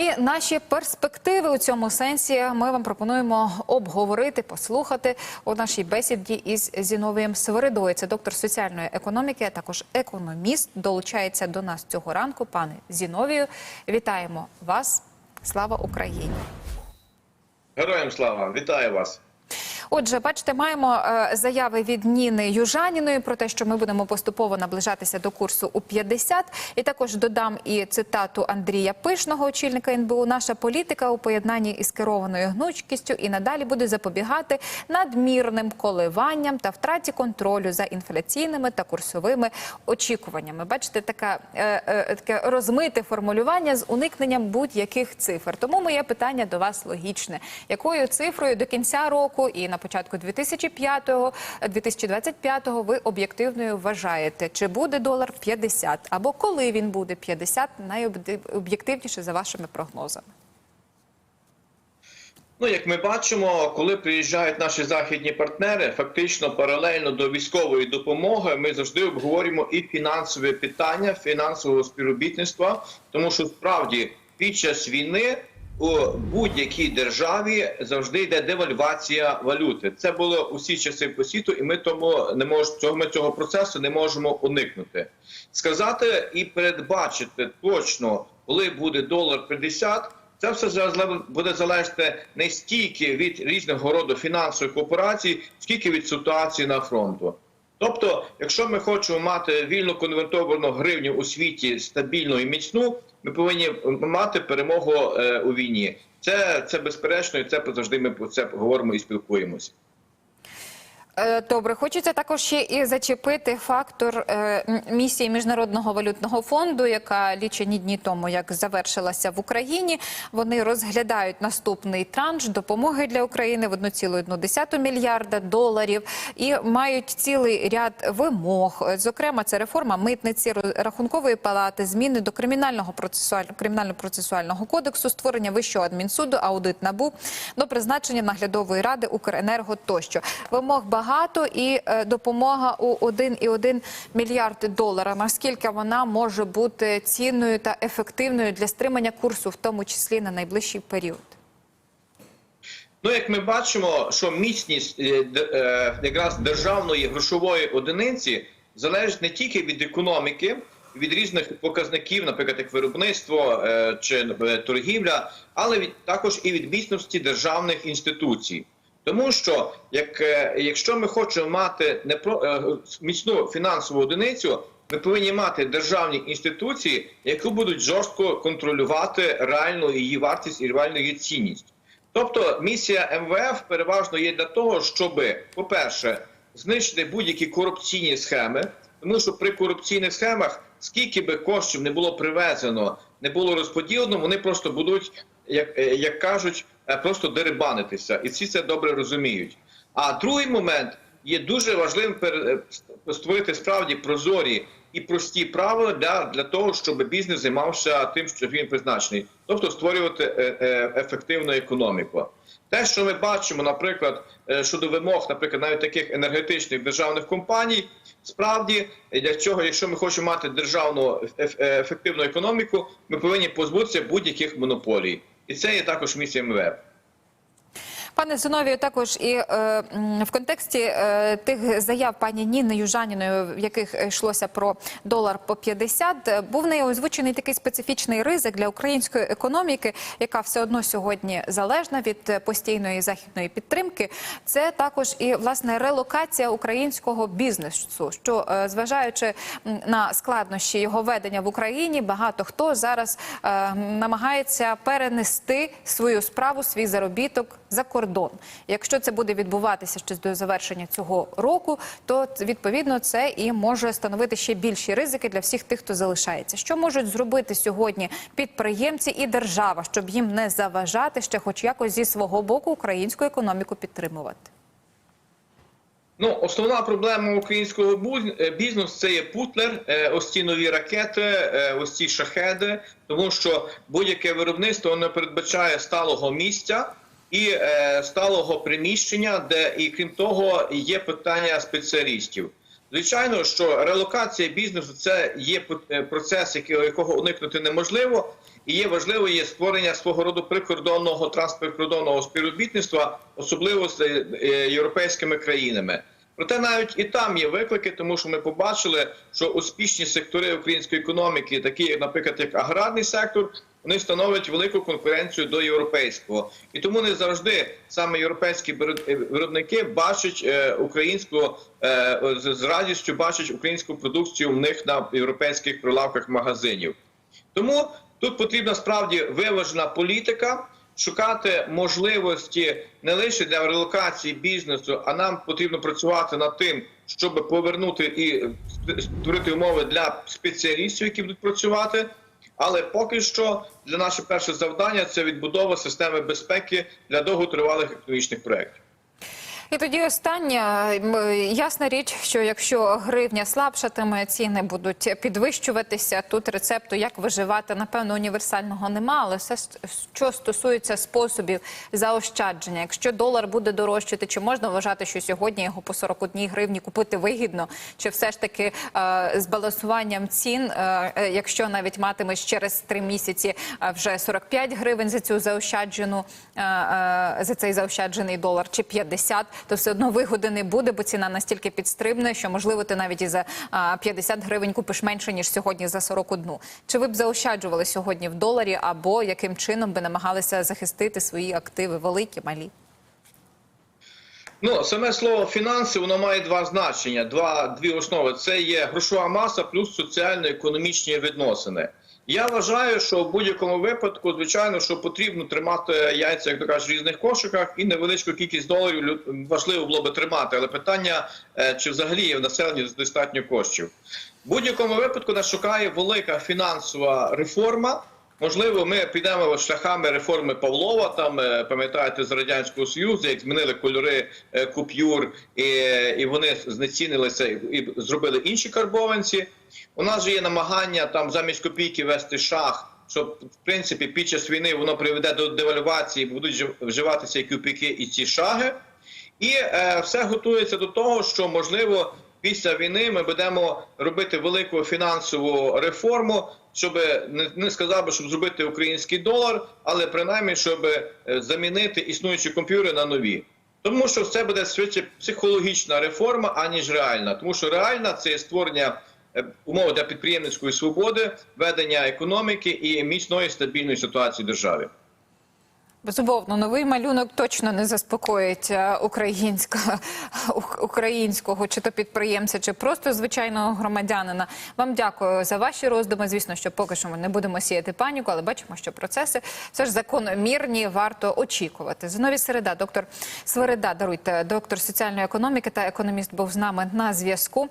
І наші перспективи у цьому сенсі ми вам пропонуємо обговорити, послухати у нашій бесіді із Зіновієм Свиридою. Це доктор соціальної економіки, а також економіст. Долучається до нас цього ранку. Пане Зіновію, вітаємо вас. Слава Україні! Героям слава, вітаю вас. Отже, бачите, маємо е, заяви від Ніни Южаніної про те, що ми будемо поступово наближатися до курсу у 50. І також додам і цитату Андрія Пишного, очільника НБУ. Наша політика у поєднанні із керованою гнучкістю і надалі буде запобігати надмірним коливанням та втраті контролю за інфляційними та курсовими очікуваннями. Бачите, така е, е, таке розмите формулювання з уникненням будь-яких цифр. Тому моє питання до вас логічне: якою цифрою до кінця року і на початку 2005-го, 2025-го ви об'єктивною вважаєте, чи буде долар 50, або коли він буде 50, найоб'єктивніше за вашими прогнозами? Ну, як ми бачимо, коли приїжджають наші західні партнери, фактично паралельно до військової допомоги, ми завжди обговорюємо і фінансові питання фінансового співробітництва, тому що справді під час війни у будь-якій державі завжди йде девальвація валюти. Це було усі часи по світу, і ми тому не можемо цього ми цього процесу не можемо уникнути. Сказати і передбачити точно, коли буде долар 50, це все буде залежати не стільки від різного роду фінансових операцій, скільки від ситуації на фронту. Тобто, якщо ми хочемо мати вільно конвертовану гривню у світі стабільну і міцну, ми повинні мати перемогу е, у війні. Це, це безперечно, і це завжди ми про це говоримо і спілкуємося. Е, Добре, хочеться також ще і зачепити фактор е, місії міжнародного валютного фонду, яка лічені дні тому як завершилася в Україні. Вони розглядають наступний транш допомоги для України в 1,1 мільярда доларів і мають цілий ряд вимог. Зокрема, це реформа митниці, рахункової палати, зміни до кримінального процесуаль- кримінально-процесуального кодексу, створення вищого адмінсуду, аудит набу до призначення наглядової ради Укренерго тощо. Вимог багато і е, допомога у 1,1 мільярд долара. Наскільки вона може бути цінною та ефективною для стримання курсу, в тому числі на найближчий період? Ну, як ми бачимо, що міцність е, е, якраз державної грошової одиниці залежить не тільки від економіки, від різних показників, наприклад, як виробництво чи торгівля, але від також і від міцності державних інституцій. Тому що як, е, якщо ми хочемо мати не про е, міцну фінансову одиницю, ми повинні мати державні інституції, які будуть жорстко контролювати реальну її вартість і реальну її цінність. Тобто місія МВФ переважно є для того, щоб, по-перше, знищити будь-які корупційні схеми, тому що при корупційних схемах, скільки би коштів не було привезено, не було розподілено, вони просто будуть, як, е, як кажуть, просто дерибанитися, і всі це добре розуміють. А другий момент є дуже важливим е, створити справді прозорі і прості правила для, для того, щоб бізнес займався тим, що він призначений, тобто створювати е, е, ефективну економіку. Те, що ми бачимо, наприклад, е, щодо вимог, наприклад, навіть таких енергетичних державних компаній, справді для чого, якщо ми хочемо мати державну е, ефективну економіку, ми повинні позбутися будь-яких монополій, і це є також місія МВФ. Пане Зиновію, також і е, в контексті е, тих заяв пані Ніни Южаніної, в яких йшлося про долар по 50, е, був нею озвучений такий специфічний ризик для української економіки, яка все одно сьогодні залежна від е, постійної західної підтримки. Це також і власне релокація українського бізнесу, що е, зважаючи на складнощі його ведення в Україні, багато хто зараз е, намагається перенести свою справу, свій заробіток за кордон. Якщо це буде відбуватися ще до завершення цього року, то відповідно це і може становити ще більші ризики для всіх тих, хто залишається. Що можуть зробити сьогодні підприємці і держава, щоб їм не заважати ще, хоч якось зі свого боку, українську економіку підтримувати? Ну, основна проблема українського е, бізнесу це є путлер, е, ось ці нові ракети, е, ось ці шахеди, тому що будь-яке виробництво воно передбачає сталого місця і е, сталого приміщення, де і крім того є питання спеціалістів. Звичайно, що релокація бізнесу це є е, процес, якого уникнути неможливо, і є важливо є створення свого роду прикордонного транспорткордонного співробітництва, особливо з е, європейськими країнами. Проте навіть і там є виклики, тому що ми побачили, що успішні сектори української економіки, такі, наприклад, як аграрний сектор, вони становлять велику конкуренцію до європейського, і тому не завжди саме європейські е, виробники бачать е, українську е, з радістю бачать українську продукцію в них на європейських прилавках магазинів. Тому тут потрібна справді виважена політика, шукати можливості не лише для релокації бізнесу, а нам потрібно працювати над тим, щоб повернути і створити умови для спеціалістів, які будуть працювати. Але поки що для наше перше завдання це відбудова системи безпеки для довготривалих економічних проєктів. І тоді останнє ясна річ, що якщо гривня слабшатиме, ціни будуть підвищуватися. Тут рецепту, як виживати, напевно, універсального нема. Але все, що стосується способів заощадження, якщо долар буде дорожчати, чи можна вважати, що сьогодні його по 41 гривні купити вигідно, чи все ж таки е, з балансуванням цін, е, е, якщо навіть матимеш через три місяці е, вже 45 гривень за цю заощаджену е, е, за цей заощаджений долар, чи 50, то все одно вигоди не буде, бо ціна настільки підстрибне, що можливо ти навіть і за а, 50 гривень купиш менше ніж сьогодні за 41. Чи ви б заощаджували сьогодні в доларі, або яким чином би намагалися захистити свої активи, великі, малі? Ну, саме слово фінанси воно має два значення, два дві основи. Це є грошова маса плюс соціально-економічні відносини. Я вважаю, що в будь-якому випадку, звичайно, що потрібно тримати яйця, як то кажуть, в різних кошиках, і невеличку кількість доларів важливо було би тримати. Але питання, е, чи взагалі є в населенні достатньо коштів. В будь-якому випадку нас шукає велика фінансова реформа. Можливо, ми підемо шляхами реформи Павлова. Там е, пам'ятаєте з радянського союзу, як змінили кольори е, купюр, і, і вони знецінилися і, і зробили інші карбованці. У нас же є намагання там замість копійки вести шах, щоб в принципі під час війни воно приведе до девальвації, будуть вживатися і копійки і ці шаги. І е, все готується до того, що можливо після війни ми будемо робити велику фінансову реформу, щоб не, не сказав би, щоб зробити український долар, але принаймні, щоб е, замінити існуючі комп'ютери на нові. Тому що це буде швидше психологічна реформа, аніж реальна. Тому що реальна це створення е, умов для підприємницької свободи, ведення економіки і міцної стабільної ситуації в державі. Безумовно, новий малюнок точно не заспокоїть е, українського, українського чи то підприємця, чи просто звичайного громадянина. Вам дякую за ваші роздуми. Звісно, що поки що ми не будемо сіяти паніку, але бачимо, що процеси все ж закономірні, варто очікувати. Зиновій Середа, доктор Свереда, даруйте, доктор соціальної економіки та економіст був з нами на зв'язку.